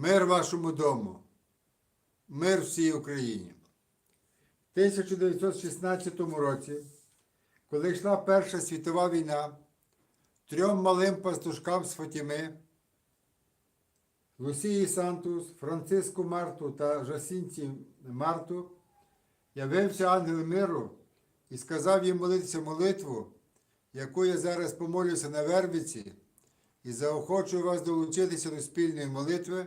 Мир вашому дому, мир всій Україні. В 1916 році, коли йшла Перша світова війна, трьом малим пастушкам з Фатіми, Лусії Сантус, Франциску Марту та Жасінці Марту, явився ангел миру і сказав їм молитися молитву, яку я зараз помолюся на Вербиці, і заохочую вас долучитися до спільної молитви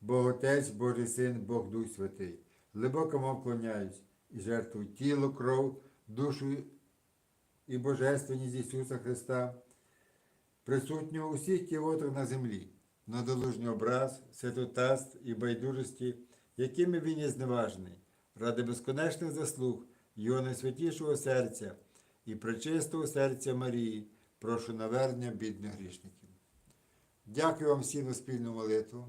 Бог Отець, Божий Син, Бог Дух Святий, глибоко вам вклоняюсь і жертвую тіло, кров, душу і божественність Ісуса Христа, присутнього у всіх кіотах на землі, на долужній образ, святотаст і байдужості, якими він є зневажний, ради безконечних заслуг Його найсвятішого серця і пречистого серця Марії, прошу навернення бідних грішників. Дякую вам всім за спільну молитву.